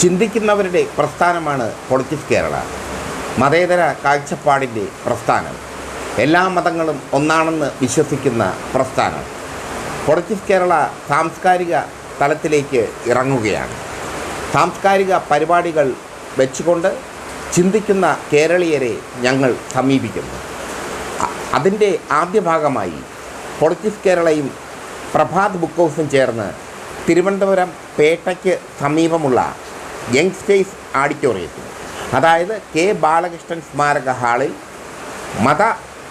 ചിന്തിക്കുന്നവരുടെ പ്രസ്ഥാനമാണ് പൊളിറ്റിക്സ് കേരള. മതേതര കാഴ്ചപ്പാടിന്റെ പ്രസ്ഥാനം. എല്ലാ മതങ്ങളും ഒന്നാണെന്ന് വിശ്വസിക്കുന്ന പ്രസ്ഥാനം. പൊളിറ്റിക്സ് കേരള സാംസ്കാരിക തലത്തിലേക്ക് ഇറങ്ങുകയാണ്. സാംസ്കാരിക പരിപാടികൾ വെച്ചുകൊണ്ട് ചിന്തിക്കുന്ന കേരളീയരെ ഞങ്ങൾ സമീപിക്കുന്നു. അതിന്റെ ആദ്യ ഭാഗമായി പൊളിറ്റിക്സ് കേരളയും പ്രഭാത് ബുക്ക് ഹൗസും ചേർന്ന് തിരുവനന്തപുരം പേട്ടയ്ക്ക് സമീപമുള്ള യങ്സ്റ്റേഴ്സ് ആഡിറ്റോറിയത്തിൽ. അതായത് കെ ബാലകൃഷ്ണൻ സ്മാരക ഹാളിൽ മത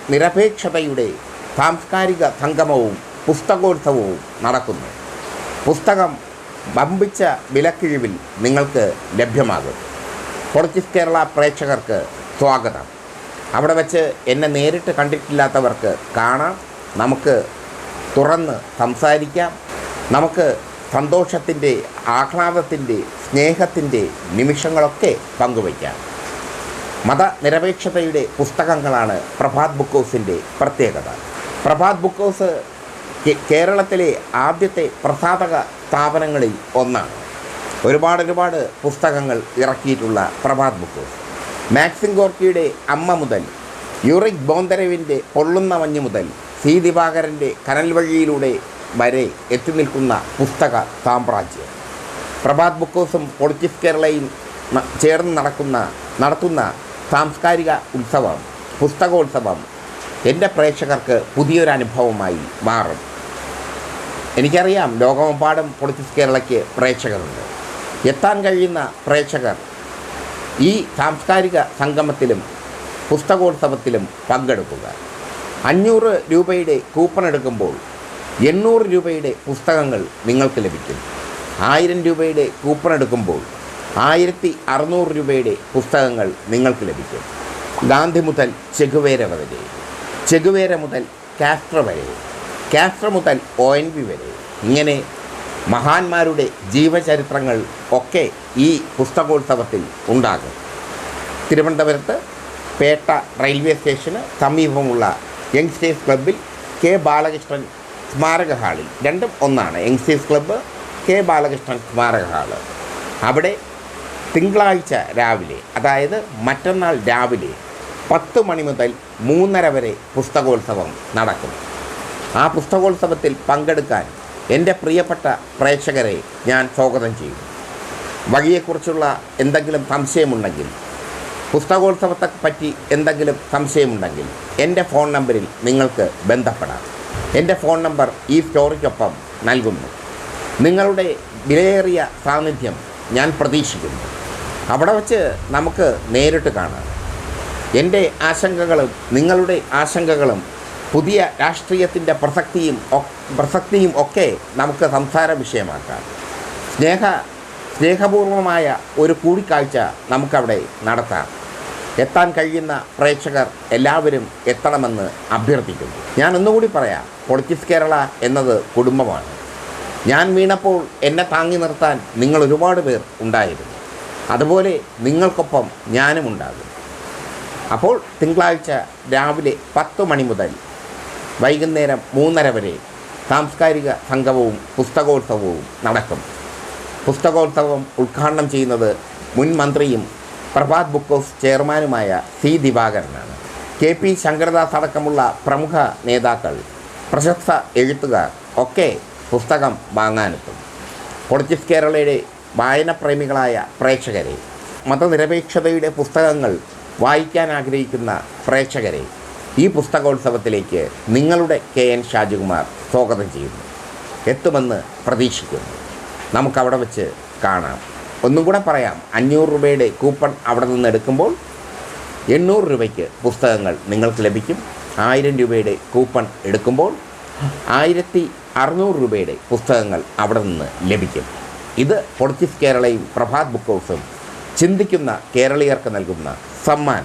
നിരപേക്ഷതയുടെ സാംസ്കാരിക സംഗമവും പുസ്തകോത്സവവും നടക്കുന്നു. പുസ്തകം വമ്പിച്ച വിലക്കിഴിവിൽ നിങ്ങൾക്ക് ലഭ്യമാകും. പൊളിറ്റിക്സ് കേരള പ്രേക്ഷകർക്ക് സ്വാഗതം. അവിടെ വെച്ച് എന്നെ നേരിട്ട് കണ്ടിട്ടില്ലാത്തവർക്ക് കാണാം. നമുക്ക് തുറന്ന് സംസാരിക്കാം. നമുക്ക് സന്തോഷത്തിന്റെ ആഹ്ലാദത്തിന്റെ സ്നേഹത്തിന്റെ നിമിഷങ്ങളൊക്കെ പങ്കുവയ്ക്കാം. മതനിരപേക്ഷതയുടെ പുസ്തകങ്ങളാണ് പ്രഭാത് ബുക്ക് ഹൗസിന്റെ പ്രത്യേകത. പ്രഭാത് ബുക്ക് ഹൗസ് കേരളത്തിലെ ആദ്യത്തെ പ്രസാധക സ്ഥാപനങ്ങളിൽ ഒന്നാണ്. ഒരുപാട് ഒരുപാട് പുസ്തകങ്ങൾ ഇറക്കിയിട്ടുള്ള പ്രഭാത് ബുക്ക് ഹൗസ്. മാക്സിം ഗോർക്കിയുടെ അമ്മ മുതൽ യൂറിക് ബോന്തരവിന്റെ പൊള്ളുന്ന മഞ്ഞ് മുതൽ സി ദിവാകരന്റെ കനൽ വഴിയിലൂടെ വരെ എത്തി നിൽക്കുന്ന പുസ്തക സാമ്രാജ്യം. പ്രഭാത് ബുക്ക് ഹൗസും പൊളിറ്റിക്സ് കേരളയും ചേർന്ന് നടക്കുന്ന നടത്തുന്ന സാംസ്കാരിക ഉത്സവം പുസ്തകോത്സവം എന്റെ പ്രേക്ഷകർക്ക് പുതിയൊരനുഭവമായി മാറും. എനിക്കറിയാം ലോകമെമ്പാടും പൊളിറ്റിക്സ് കേരളയ്ക്ക് പ്രേക്ഷകരുണ്ട്. എത്താൻ കഴിയുന്ന പ്രേക്ഷകർ ഈ സാംസ്കാരിക സംഗമത്തിലും പുസ്തകോത്സവത്തിലും പങ്കെടുക്കുക. അഞ്ഞൂറ് രൂപയുടെ കൂപ്പൺ എടുക്കുമ്പോൾ എണ്ണൂറ് രൂപയുടെ പുസ്തകങ്ങൾ നിങ്ങൾക്ക് ലഭിക്കും. ആയിരം രൂപയുടെ കൂപ്പൺ എടുക്കുമ്പോൾ ആയിരത്തി അറുന്നൂറ് രൂപയുടെ പുസ്തകങ്ങൾ നിങ്ങൾക്ക് ലഭിക്കും. ഗാന്ധി മുതൽ ചെഗുവേര വരെ ചെഗുവേര മുതൽ കാസ്ട്ര വരെ കാസ്ട്ര മുതൽ ഒ എൻ വി വരെ. ഇങ്ങനെ മഹാന്മാരുടെ ജീവചരിത്രങ്ങൾ ഒക്കെ ഈ പുസ്തകോത്സവത്തിൽ ഉണ്ടാകും. തിരുവനന്തപുരത്ത് പേട്ട റെയിൽവേ സ്റ്റേഷന് സമീപമുള്ള യങ്സ്റ്റേഴ്സ് ക്ലബിൽ കെ ബാലകൃഷ്ണൻ സ്മാരക ഹാളിൽ രണ്ടും ഒന്നാണ്. യങ്സ്റ്റേഴ്സ് ക്ലബ്ബ് കെ ബാലകൃഷ്ണൻ സ്മാരക ഹാൾ അവിടെ തിങ്കളാഴ്ച രാവിലെ അതായത് മറ്റന്നാൾ രാവിലെ പത്ത് മണി മുതൽ മൂന്നര വരെ പുസ്തകോത്സവം നടക്കും. ആ പുസ്തകോത്സവത്തിൽ പങ്കെടുക്കാൻ എന്റെ പ്രിയപ്പെട്ട പ്രേക്ഷകരെ ഞാൻ സ്വാഗതം ചെയ്യും. വകിയെക്കുറിച്ചുള്ള എന്തെങ്കിലും സംശയമുണ്ടെങ്കിൽ പുസ്തകോത്സവത്തെ പറ്റി എന്തെങ്കിലും സംശയമുണ്ടെങ്കിൽ എന്റെ ഫോൺ നമ്പറിൽ നിങ്ങൾക്ക് ബന്ധപ്പെടാം. എന്റെ ഫോൺ നമ്പർ ഈ സ്റ്റോറിക്കൊപ്പം നൽകുന്നു. നിങ്ങളുടെ വിലയേറിയ സാന്നിധ്യം ഞാൻ പ്രതീക്ഷിക്കുന്നു. അവിടെ വച്ച് നമുക്ക് നേരിട്ട് കാണാം. എന്റെ ആശങ്കകളും നിങ്ങളുടെ ആശങ്കകളും പുതിയ രാഷ്ട്രീയത്തിന്റെ പ്രസക്തിയും പ്രസക്തിയും ഒക്കെ നമുക്ക് സംസാര വിഷയമാക്കാം. സ്നേഹ സ്നേഹപൂർവമായ ഒരു കൂടിക്കാഴ്ച നമുക്കവിടെ നടത്താം. എത്താൻ കഴിയുന്ന പ്രേക്ഷകർ എല്ലാവരും എത്തണമെന്ന് അഭ്യർത്ഥിക്കുന്നു. ഞാൻ ഒന്നുകൂടി പറയാം പൊളിറ്റിക്സ് കേരള എന്നത് കുടുംബമാണ്. ഞാൻ വീണപ്പോൾ എന്നെ താങ്ങി നിർത്താൻ നിങ്ങൾ ഒരുപാട് പേർ ഉണ്ടായിരുന്നു. അതുപോലെ നിങ്ങൾക്കൊപ്പം ഞാനും ഉണ്ടാകും. അപ്പോൾ തിങ്കളാഴ്ച രാവിലെ പത്ത് മണി മുതൽ വൈകുന്നേരം മൂന്നര വരെ സാംസ്കാരിക സംഗമവും പുസ്തകോത്സവവും നടക്കും. പുസ്തകോത്സവം ഉദ്ഘാടനം ചെയ്യുന്നത് മുൻ മന്ത്രിയും പ്രഭാത് ബുക്ക് ഹൗസ് ചെയർമാനുമായ സി ദിവാകരനാണ്. കെ പി ശങ്കരദാസ് അടക്കമുള്ള പ്രമുഖ നേതാക്കൾ പ്രശസ്ത എഴുത്തുകാർ ഒക്കെ പുസ്തകം വാങ്ങാനെത്തും. പൊളിറ്റിക്സ് കേരളയുടെ വായനപ്രേമികളായ പ്രേക്ഷകരെ മതനിരപേക്ഷതയുടെ പുസ്തകങ്ങൾ വായിക്കാൻ ആഗ്രഹിക്കുന്ന പ്രേക്ഷകരെ ഈ പുസ്തകോത്സവത്തിലേക്ക് നിങ്ങളുടെ കെ എൻ ഷാജികുമാർ സ്വാഗതം ചെയ്യുന്നു. എത്തുമെന്ന് പ്രതീക്ഷിക്കുന്നു. നമുക്കവിടെ വച്ച് കാണാം. ഒന്നും കൂടെ പറയാം. അഞ്ഞൂറ് രൂപയുടെ കൂപ്പൺ അവിടെ നിന്ന് എടുക്കുമ്പോൾ എണ്ണൂറ് രൂപയ്ക്ക് പുസ്തകങ്ങൾ നിങ്ങൾക്ക് ലഭിക്കും. ആയിരം രൂപയുടെ കൂപ്പൺ എടുക്കുമ്പോൾ ആയിരത്തി അറുന്നൂറ് രൂപയുടെ പുസ്തകങ്ങൾ അവിടെ നിന്ന് ലഭിക്കും. ഇത് പൊളിറ്റിക്സ് കേരളയും പ്രഭാത് ബുക്ക് ഹൗസും ചിന്തിക്കുന്ന കേരളീയർക്ക് നൽകുന്ന സമ്മാനം.